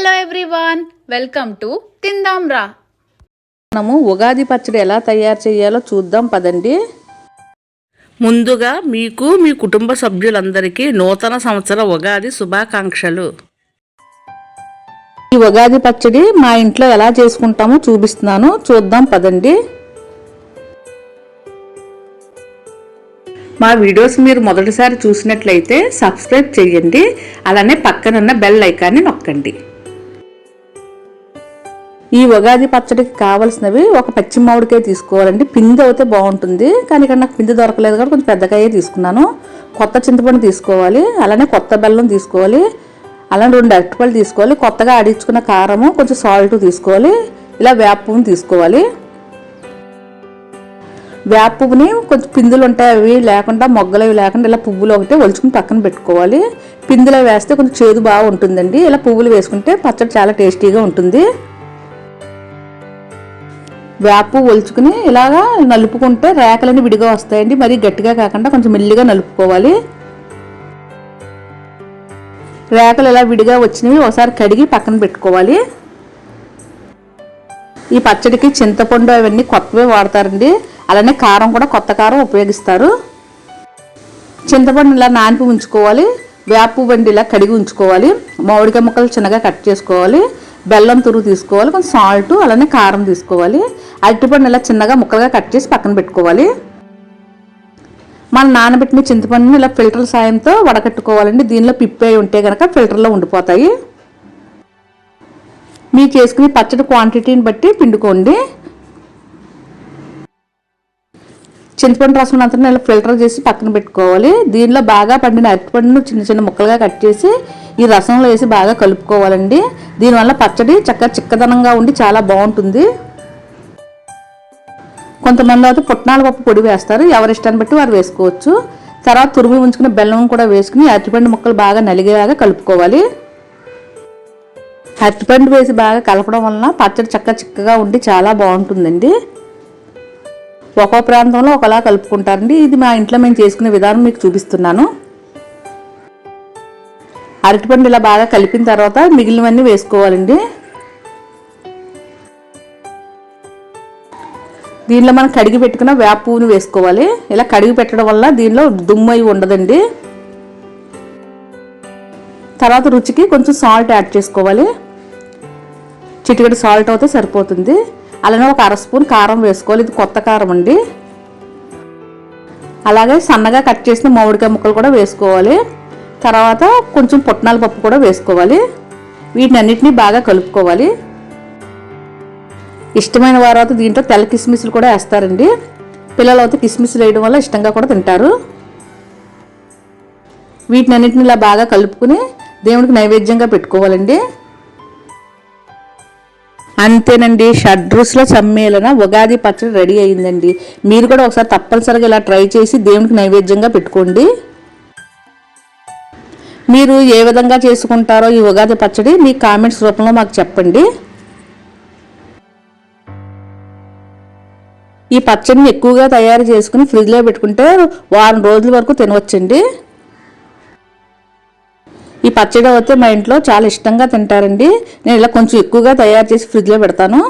Hello everyone welcome to తిందాం రా మనము ఉగాది పచ్చడి ఎలా తయారు చేయాలో చూద్దాం పదండి. ముందుగా మీకు మీ కుటుంబ సభ్యులందరికీ నూతన సంవత్సర ఉగాది శుభాకాంక్షలు. ఈ ఉగాది పచ్చడి మా ఇంట్లో ఎలా చేసుకుంటామో చూపిస్తున్నాను. చూద్దాం పదండి. మా వీడియోస్ మీరు మొదటిసారి చూసినట్లయితే సబ్స్క్రైబ్ చేయండి. అలానే పక్కనున్న బెల్ ఐకాన్ని నొక్కండి. ఈ ఉగాది పచ్చడికి కావలసినవి ఒక పచ్చి మామిడికాయ తీసుకోవాలండి. పిండి అయితే బాగుంటుంది. కానీ ఇక్కడ నాకు పిండి దొరకలేదు కాబట్టి కొంచెం పెద్దకాయ తీసుకున్నాను. కొత్త చింతపండు తీసుకోవాలి. అలానే కొత్త బెల్లం తీసుకోవాలి. అలానే రెండు అరటిపళ్ళు తీసుకోవాలి. కొత్తగా ఆడించుకున్న కారము కొంచెం సాల్ట్ తీసుకోవాలి. ఇలా వేప పువ్వుని తీసుకోవాలి. వేప పువ్వుని కొంచెం పిందులు ఉంటాయి అవి లేకుండా మొగ్గలు అవి లేకుండా ఇలా పువ్వులు ఒకటి ఒలుచుకుని పక్కన పెట్టుకోవాలి. పిందులు వేస్తే కొంచెం చేదు బాగా ఉంటుందండి ఇలా పువ్వులు వేసుకుంటే పచ్చడి చాలా టేస్టీగా ఉంటుంది. వేపు ఒలుచుకుని ఇలాగా నలుపుకుంటే రేకలన్నీ విడిగా వస్తాయండి. మరి గట్టిగా కాకుండా కొంచెం మెల్లిగా నలుపుకోవాలి. రేకలు ఇలా విడిగా వచ్చినవి ఒకసారి కడిగి పక్కన పెట్టుకోవాలి. ఈ పచ్చడికి చింతపండు అవన్నీ కొత్తవే వాడతారండి. అలానే కారం కూడా కొత్త కారం ఉపయోగిస్తారు. చింతపండు ఇలా నానిపి ఉంచుకోవాలి. వేపు బండి ఇలా కడిగి ఉంచుకోవాలి. మామిడికాయ ముక్కలు చిన్నగా కట్ చేసుకోవాలి. బెల్లం తురుగు తీసుకోవాలి కొంచెం సాల్ట్ అలానే కారం తీసుకోవాలి. అరటిపండు ఇలా చిన్నగా ముక్కలుగా కట్ చేసి పక్కన పెట్టుకోవాలి. మనం నానబెట్టిన చింతపండుని ఇలా ఫిల్టర్ సాయంతో వడకట్టుకోవాలండి. దీనిలో పిప్పి ఉంటే కనుక ఫిల్టర్లో ఉండిపోతాయి. మీకు చేసుకునే పచ్చడి క్వాంటిటీని బట్టి పిండుకోండి. చింతపండు రసం అంతా ఇలా ఫిల్టర్ చేసి పక్కన పెట్టుకోవాలి. దీనిలో బాగా పండిన అరటిపండును చిన్న చిన్న ముక్కలుగా కట్ చేసి ఈ రసంలో వేసి బాగా కలుపుకోవాలండి. దీనివల్ల పచ్చడి చక్కగా చిక్కదనంగా ఉండి చాలా బాగుంటుంది. కొంతమంది అయితే పుట్నాల పప్పు పొడి వేస్తారు. ఎవరి ఇష్టాన్ని బట్టి వారు వేసుకోవచ్చు. తర్వాత తురుము ఉంచుకున్న బెల్లం కూడా వేసుకుని అరటిపండు ముక్కలు బాగా నలిగేలాగా కలుపుకోవాలి. అరటిపండు వేసి బాగా కలపడం వలన పచ్చడి చక్క చిక్కగా ఉండి చాలా బాగుంటుందండి. ఒక్కో ప్రాంతంలో ఒకలా కలుపుకుంటారండి. ఇది మా ఇంట్లో మేము చేసుకునే విధానం మీకు చూపిస్తున్నాను. అరటిపండు ఇలా బాగా కలిపిన తర్వాత మిగిలినవన్నీ వేసుకోవాలండి. దీనిలో మనం కడిగి పెట్టుకున్న వేప పువ్వుని వేసుకోవాలి. ఇలా కడిగి పెట్టడం వల్ల దీనిలో దుమ్ము అయి ఉండదండి. తర్వాత రుచికి కొంచెం సాల్ట్ యాడ్ చేసుకోవాలి. చిటికడి సాల్ట్ అయితే సరిపోతుంది. అలానే ఒక అర స్పూన్ కారం వేసుకోవాలి. ఇది కొత్త కారం అండి. అలాగే సన్నగా కట్ చేసిన మామిడికాయ ముక్కలు కూడా వేసుకోవాలి. తర్వాత కొంచెం పుట్నాల పప్పు కూడా వేసుకోవాలి. వీటిని అన్నిటినీ బాగా కలుపుకోవాలి. ఇష్టమైన వారు దీంట్లో తెల్ల కిస్మిస్లు కూడా వేస్తారండి. పిల్లలు అయితే కిస్మిస్లు వేయడం వల్ల ఇష్టంగా కూడా తింటారు. వీటిని అన్నిటిని ఇలా బాగా కలుపుకుని దేవుడికి నైవేద్యంగా పెట్టుకోవాలండి. అంతేనండి షడ్రుసుల సమ్మేళన ఉగాది పచ్చడి రెడీ అయిందండి. మీరు కూడా ఒకసారి తప్పనిసరిగా ఇలా ట్రై చేసి దేవునికి నైవేద్యంగా పెట్టుకోండి. మీరు ఏ విధంగా చేసుకుంటారో ఈ ఉగాది పచ్చడి మీ కామెంట్స్ రూపంలో మాకు చెప్పండి. ఈ పచ్చడిని ఎక్కువగా తయారు చేసుకుని ఫ్రిడ్జ్లో పెట్టుకుంటే వారం రోజుల వరకు తినవచ్చండి. ఈ పచ్చడి అయితే మా ఇంట్లో చాలా ఇష్టంగా తింటారండి. నేను ఇలా కొంచెం ఎక్కువగా తయారు చేసి ఫ్రిడ్జ్లో పెడతాను.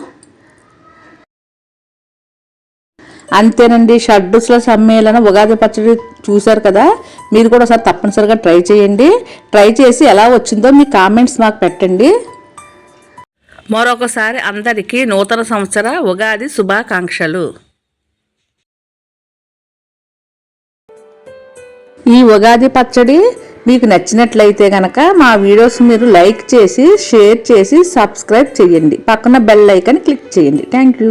అంతేనండి షడ్రుసుల సమ్మేళన ఉగాది పచ్చడి చూశారు కదా? మీరు కూడా ఒకసారి తప్పనిసరిగా ట్రై చేయండి. ట్రై చేసి ఎలా వచ్చిందో మీ కామెంట్స్ మాకు పెట్టండి. మరొకసారి అందరికీ నూతన సంవత్సర ఉగాది శుభాకాంక్షలు. ఈ ఉగాది పచ్చడి మీకు నచ్చినట్లయితే కనుక మా వీడియోస్ మీరు లైక్ చేసి షేర్ చేసి సబ్స్క్రైబ్ చేయండి. పక్కన బెల్ ఐకాన్ క్లిక్ చేయండి. Thank you.